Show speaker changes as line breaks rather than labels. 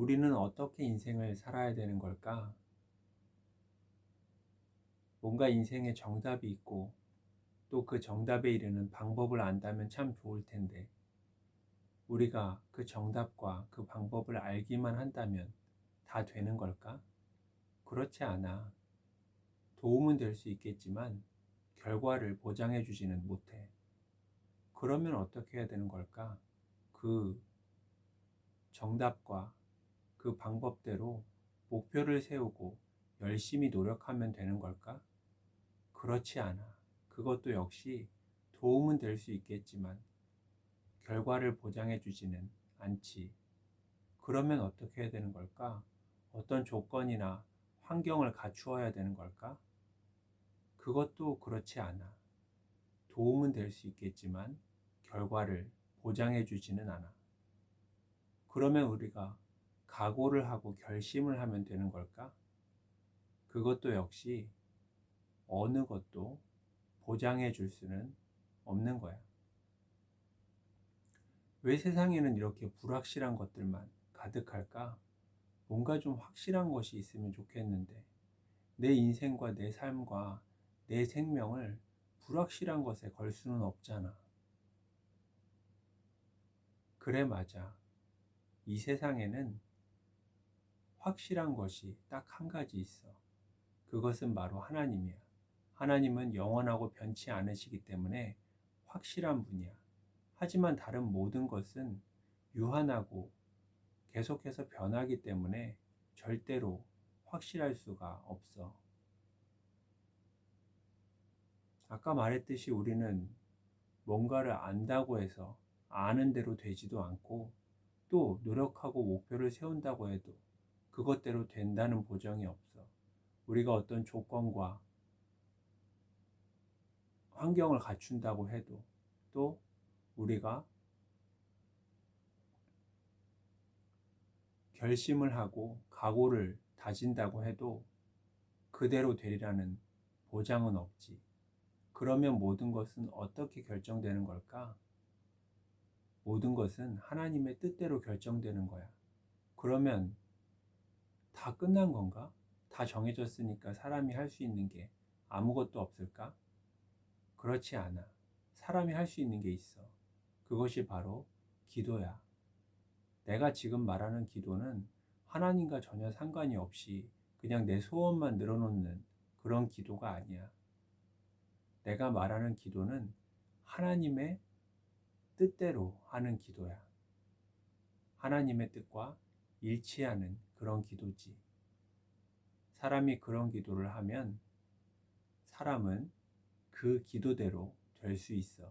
우리는 어떻게 인생을 살아야 되는 걸까? 뭔가 인생에 정답이 있고 또 그 정답에 이르는 방법을 안다면 참 좋을 텐데 우리가 그 정답과 그 방법을 알기만 한다면 다 되는 걸까? 그렇지 않아. 도움은 될 수 있겠지만 결과를 보장해 주지는 못해. 그러면 어떻게 해야 되는 걸까? 그 정답과 그 방법대로 목표를 세우고 열심히 노력하면 되는 걸까? 그렇지 않아. 그것도 역시 도움은 될 수 있겠지만 결과를 보장해 주지는 않지. 그러면 어떻게 해야 되는 걸까? 어떤 조건이나 환경을 갖추어야 되는 걸까? 그것도 그렇지 않아. 도움은 될 수 있겠지만 결과를 보장해 주지는 않아. 그러면 우리가 각오를 하고 결심을 하면 되는 걸까? 그것도 역시 어느 것도 보장해 줄 수는 없는 거야. 왜 세상에는 이렇게 불확실한 것들만 가득할까? 뭔가 좀 확실한 것이 있으면 좋겠는데, 내 인생과 내 삶과 내 생명을 불확실한 것에 걸 수는 없잖아. 그래, 맞아. 이 세상에는 확실한 것이 딱 한 가지 있어. 그것은 바로 하나님이야. 하나님은 영원하고 변치 않으시기 때문에 확실한 분이야. 하지만 다른 모든 것은 유한하고 계속해서 변하기 때문에 절대로 확실할 수가 없어. 아까 말했듯이 우리는 뭔가를 안다고 해서 아는 대로 되지도 않고 또 노력하고 목표를 세운다고 해도 그것대로 된다는 보장이 없어. 우리가 어떤 조건과 환경을 갖춘다고 해도 또 우리가 결심을 하고 각오를 다진다고 해도 그대로 되리라는 보장은 없지. 그러면 모든 것은 어떻게 결정되는 걸까? 모든 것은 하나님의 뜻대로 결정되는 거야. 그러면 다 끝난 건가? 다 정해졌으니까 사람이 할 수 있는 게 아무것도 없을까? 그렇지 않아. 사람이 할 수 있는 게 있어. 그것이 바로 기도야. 내가 지금 말하는 기도는 하나님과 전혀 상관이 없이 그냥 내 소원만 늘어놓는 그런 기도가 아니야. 내가 말하는 기도는 하나님의 뜻대로 하는 기도야. 하나님의 뜻과 일치하는 그런 기도지. 사람이 그런 기도를 하면 사람은 그 기도대로 될 수 있어.